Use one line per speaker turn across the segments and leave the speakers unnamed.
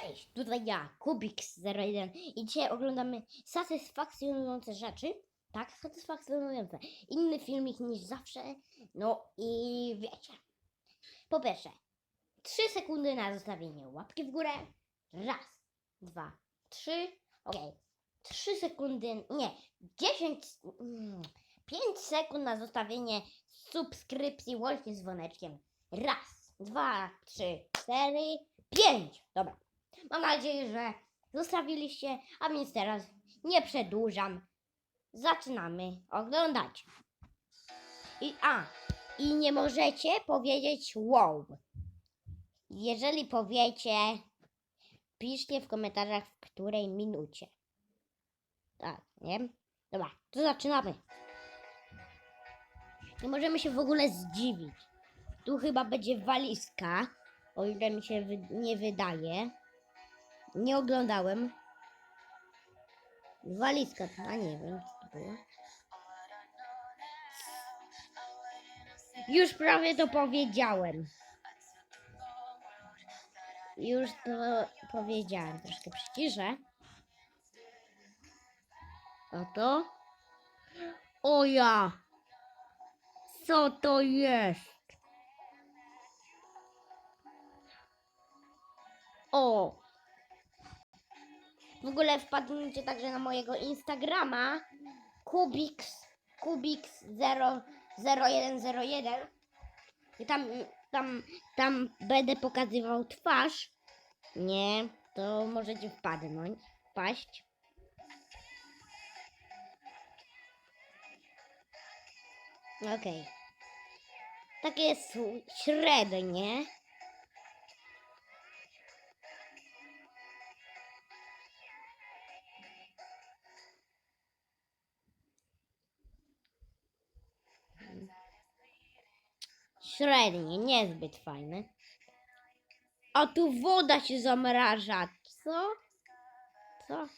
Cześć, tutaj ja, Kubix01 i dzisiaj oglądamy satysfakcjonujące rzeczy. Tak, satysfakcjonujące. Inny filmik niż zawsze. No i wiecie. Po pierwsze, 3 sekundy na zostawienie łapki w górę. Raz, dwa, trzy. Okej. 3 sekundy, nie, 10, mm, 5 sekund na zostawienie subskrypcji łącznie z dzwoneczkiem. Raz, dwa, trzy, cztery, pięć. Dobra. Mam nadzieję, że zostawiliście, a więc teraz nie przedłużam. Zaczynamy oglądać. I a, i nie możecie powiedzieć wow. Jeżeli powiecie, piszcie w komentarzach w której minucie. Tak, nie? Dobra, to zaczynamy. Nie możemy się w ogóle zdziwić. Tu chyba będzie walizka, o ile mi się wy- nie wydaje. Nie oglądałem. Walizka, a nie wiem co to było. Już prawie to powiedziałem. Już to powiedziałem. Troszkę przyciszę. Oto. O ja! Co to jest? O! W ogóle wpadnijcie także na mojego Instagrama Kubix Kubix 0101 i tam, tam, tam będę pokazywał twarz. Nie, to możecie wpadnąć, wpaść. Okej. Takie jest średnie. Średnie, niezbyt fajne. A tu woda się zamraża. Co? Co?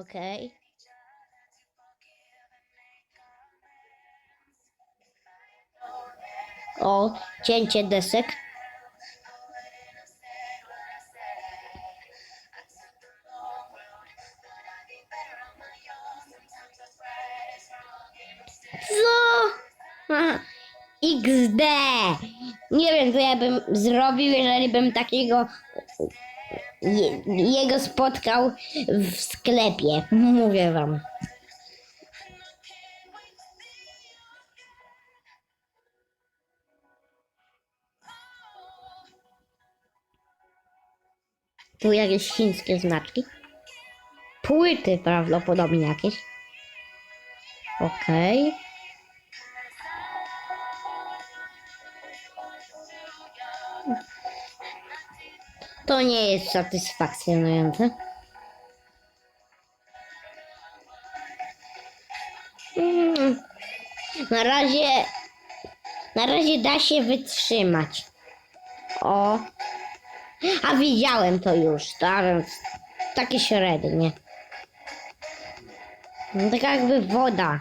Okej. O, cięcie desek. XD! Nie wiem, co ja bym zrobił, jeżeli bym takiego je, jego spotkał w sklepie. Mówię wam. Tu jakieś chińskie znaczki. Płyty prawdopodobnie jakieś. Okej. To nie jest satysfakcjonujące. Mm. Na razie. Na razie da się wytrzymać. O. A widziałem to już, tak takie średnie. No, taka jakby woda.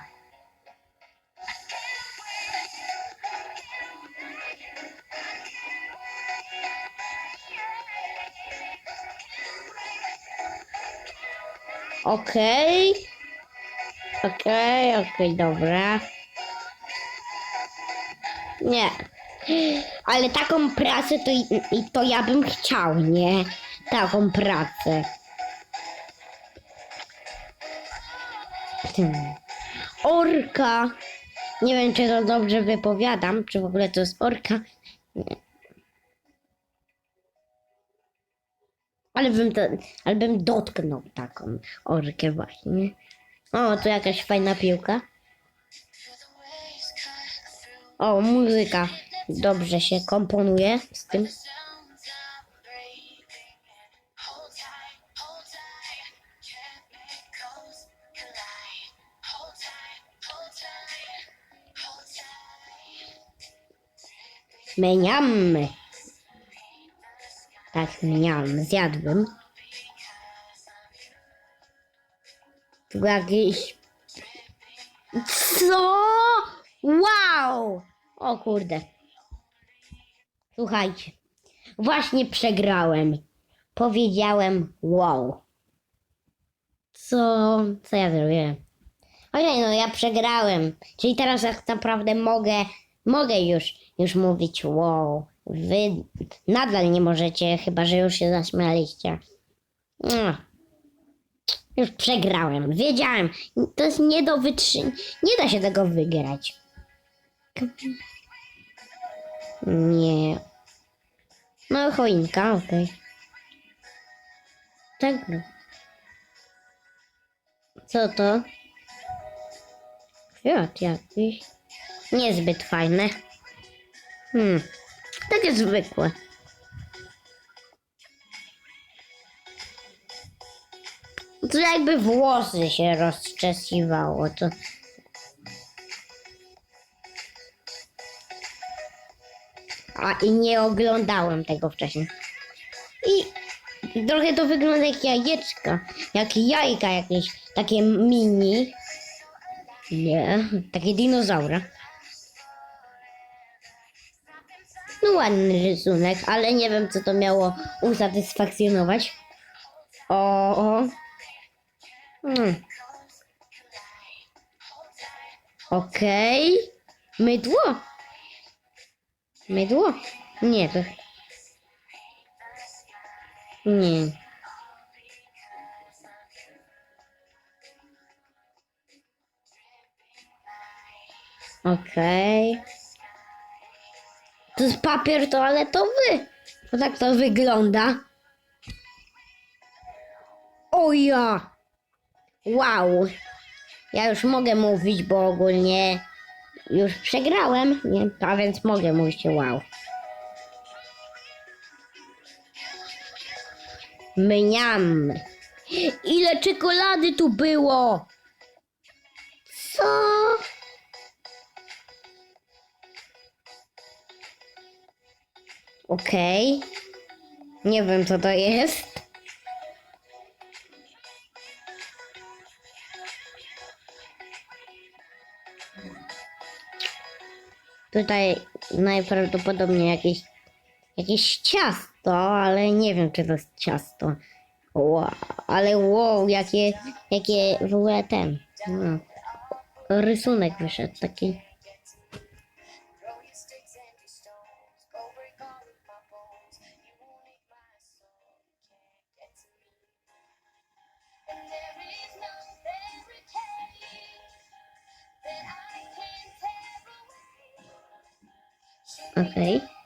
Okej. Okej, okej, dobra. Nie. Ale taką pracę to, i to ja bym chciał, nie? Taką pracę. Hmm. Orka. Nie wiem, czy to dobrze wypowiadam, czy w ogóle to jest orka. Nie. Ale bym, to, ale bym dotknął taką orkę właśnie. O, tu jakaś fajna piłka. O, muzyka. Dobrze się komponuje z tym. Meniamy. Tak, meniam. Zjadłem. Tu jakiś... Co? Wow! O kurde. Słuchajcie. Właśnie przegrałem. powiedziałem wow. Co, co ja zrobiłem? Okej, no ja przegrałem. Czyli teraz tak naprawdę mogę, mogę już, już mówić wow. Wy nadal nie możecie, chyba że już się zaśmialiście. No. Już przegrałem. Wiedziałem. To jest nie do wytrzymania. Nie da się tego wygrać. Nie. No, choinka, okej. Tak. no. Co to? Kwiat jakiś. Niezbyt fajne. Hmm. Takie zwykłe. To jakby włosy się rozczesiwało. To... A i nie oglądałem tego wcześniej. I trochę to wygląda jak jajeczka. Jak jajka jakieś. Takie mini. Nie, takie dinozaury. No ładny rysunek, ale nie wiem co to miało usatysfakcjonować. O. Hmm. Okej. Mydło. Mydło? Nie, to... Nie. Okej. To jest papier toaletowy. No tak to wygląda. O ja! Wow! Ja już mogę mówić, bo ogólnie już przegrałem, nie? A więc mogę mówić wow. Mniam! Ile czekolady tu było! Co? Okej. Nie wiem co to jest. Tutaj najprawdopodobniej jakieś, jakieś ciasto, ale nie wiem czy to jest ciasto. Wow, ale wow, jakie, jakie w ogóle ten. No, rysunek wyszedł taki. Okej.
away.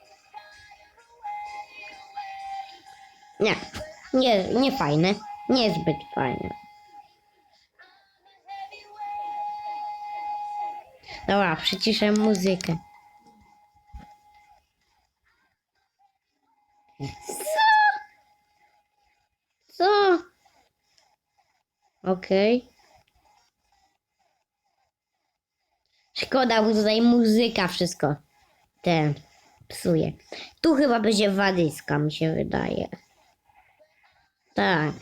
Nie, nie, nie fajne. Niezbyt fajne. Dobra, przyciszę muzykę. Co? Co? Okej. Szkoda, bo tutaj muzyka wszystko ten psuje. Tu chyba będzie wadyska, mi się wydaje. Tak.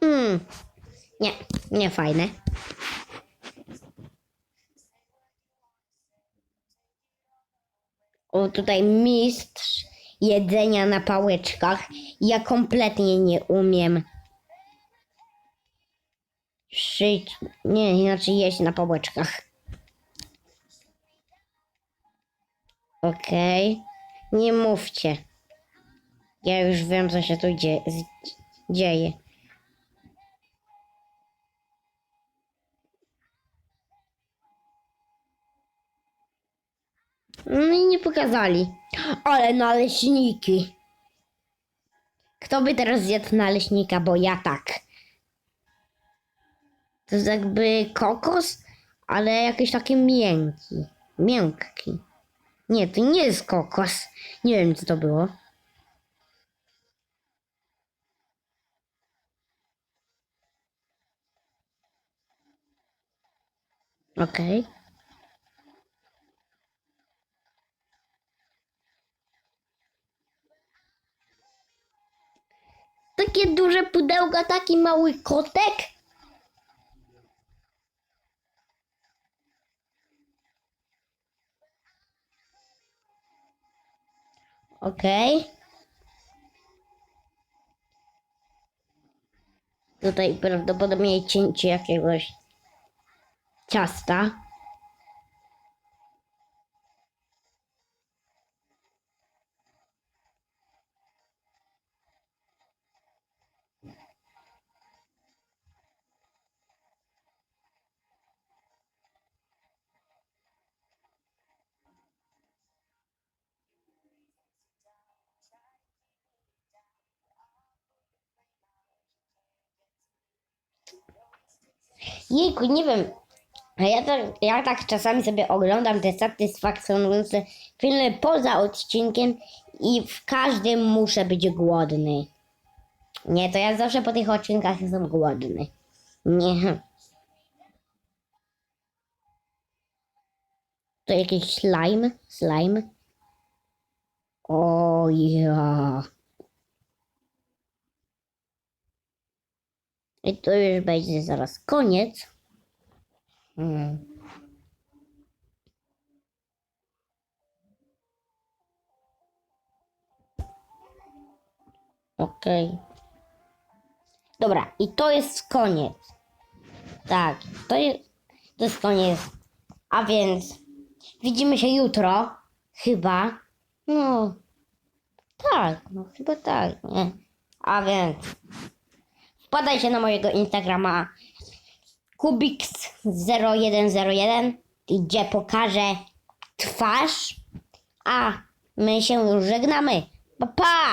Hmm. Nie, nie fajne. O, tutaj mistrz jedzenia na pałeczkach. Ja kompletnie nie umiem szyć, nie, inaczej jeść na pałeczkach. Okej, nie mówcie. Ja już wiem, co się tu dzieje. No i nie pokazali. Ale naleśniki. Kto by teraz zjadł naleśnika, bo ja tak. To jest jakby kokos, ale jakiś taki miękki. Miękki. Nie, to nie jest kokos. Nie wiem, co to było. Okej. Takie duże pudełka, taki mały kotek? Okej. Tutaj prawdopodobnie cięcie jakiegoś ciasta. Jejku, nie wiem. A ja tak, ja tak czasami sobie oglądam te satysfakcjonujące filmy poza odcinkiem i w każdym muszę być głodny. Nie, to ja zawsze po tych odcinkach jestem głodny. Nie. To jakiś slime? Slime? O ja. I to już będzie zaraz koniec. Hmm. Okej. Dobra, i to jest koniec. Tak, to jest, to jest koniec. A więc widzimy się jutro. Chyba. No. Tak, no chyba tak, nie? A więc wpadajcie na mojego Instagrama Kubix0101, gdzie pokażę twarz. A my się już żegnamy. Pa, pa!